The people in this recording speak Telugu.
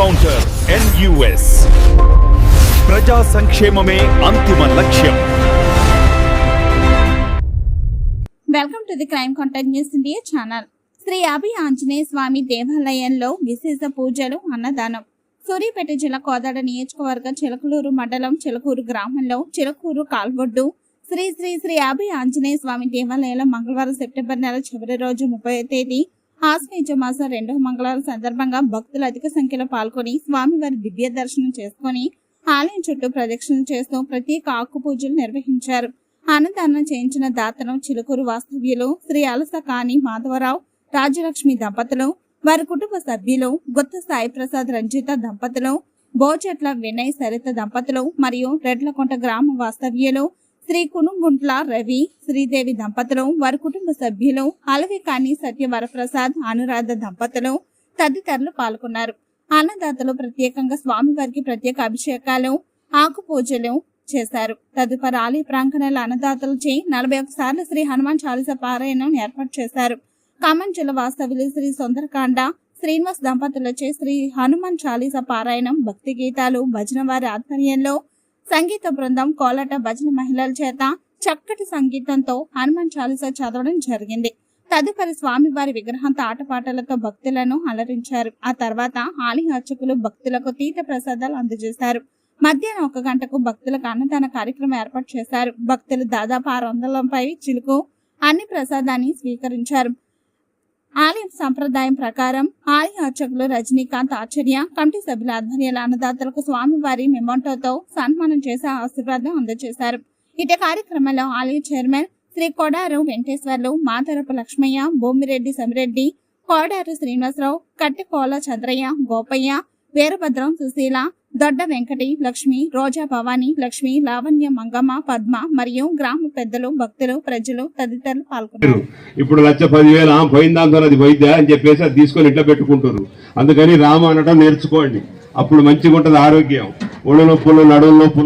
ఎన్కౌంటర్ ఎన్యుఎస్ ప్రజా సంక్షేమమే అంతిమ లక్ష్యం welcome to the crime contact news India channel Shri Abhi Anjaneya Swami దేవాలయంలో విశేష పూజలు అన్నదానం సూర్యాపేట జిల్లా కోదాడ నియోజకవర్గ చిలకలూరు మండలం చిలకూరు గ్రామంలో చిలకూరు కాల్వొడ్డు శ్రీ శ్రీ శ్రీ అభి ఆంజనేయ స్వామి దేవాలయంలో మంగళవారం సెప్టెంబర్ నెల చివరి రోజు ముప్పై తేదీ ఆశ్వేజ మాసం రెండవ మంగళవారం సందర్భంగా భక్తులు అధిక సంఖ్యలో పాల్గొని స్వామివారి దివ్య దర్శనం చేసుకుని ఆలయం చుట్టూ ప్రదక్షిణ చేస్తూ ప్రత్యేక ఆకు పూజలు నిర్వహించారు. అన్నదానం చేయించిన దాతను చిలుకూరు వాస్తవ్యులు శ్రీ అలస కాని మాధవరావు రాజలక్ష్మి దంపతులు వారి కుటుంబ సభ్యులు గుత్త సాయి ప్రసాద్ రంజిత దంపతులు బోచెట్ల వినయ్ సరిత దంపతులు మరియు రెడ్లకొంట గ్రామ వాస్తవ్యులు శ్రీ కునుగుంట్ల రవి శ్రీదేవి దంపతులు వారి కుటుంబ సభ్యులు అలవి కాని సత్య వరప్రసాద్ అనురాధ దంపతులు తదితరులు పాల్గొన్నారు. అన్నదాతలు ప్రత్యేకంగా స్వామివారికి ప్రత్యేక అభిషేకాలు ఆకు పూజలు చేశారు. తదుపరి ఆలయ ప్రాంగణాల అన్నదాతలచే నలభై ఒక సార్లు శ్రీ హనుమాన్ చాలీస పారాయణం ఏర్పాటు చేశారు. ఖమ్మం జిల్లా వాస్తవ్యులు శ్రీ సుందరకాండ శ్రీనివాస్ దంపతులచే శ్రీ హనుమాన్ చాలీస పారాయణం భక్తి గీతాలు భజన వారి ఆధ్వర్యంలో సంగీత బృందం కోలాట భజన మహిళల చేత చక్కటి సంగీతంతో హనుమాన్ చాలీస చదవడం జరిగింది. తదుపరి స్వామివారి విగ్రహంతో ఆటపాటలతో భక్తులను అలరించారు. ఆ తర్వాత ఆలయ అర్చకులు భక్తులకు తీర్థ ప్రసాదాలు అందజేశారు. మధ్యాహ్నం ఒక గంటకు భక్తులకు అన్నదాన కార్యక్రమం ఏర్పాటు చేశారు. భక్తులు దాదాపు ఆరు వందలపై చిలుకు అన్ని ప్రసాదాన్ని స్వీకరించారు. ఆలయ సంప్రదాయం ప్రకారం ఆలయ అర్చకులు రజనీకాంత్ ఆచార్య కమిటీ సభ్యుల ఆధ్వర్యాల అన్నదాతలకు స్వామివారి మెమోటోతో సన్మానం చేసి ఆశీర్వాదం అందజేశారు. ఇటు కార్యక్రమంలో ఆలయ చైర్మన్ శ్రీ కొడారు వెంకటేశ్వర్లు మాతరపు లక్ష్మయ్య భూమిరెడ్డి సమిరెడ్డి కోడారు శ్రీనివాసరావు కట్టెకోల చంద్రయ్య గోపయ్య వీరభద్రం సుశీల దొడ్డ వెంకటి లక్ష్మి రోజా భవాని లక్ష్మి లావణ్య మంగమ్మ పద్మ మరియు గ్రామ పెద్దలు భక్తులు ప్రజలు తదితరులు పాల్గొన్నారు. ఇప్పుడు లక్ష పదివేలు ఆ పోయిన దాంతో అది వైద్య అని చెప్పేసి అది తీసుకొని ఇంట్లో పెట్టుకుంటారు అందుకని రామ అనటం నేర్చుకోండి. అప్పుడు మంచిగా ఉంటుంది ఆరోగ్యం. ఒళ్ళు నొప్పులు నడువు నొప్పులు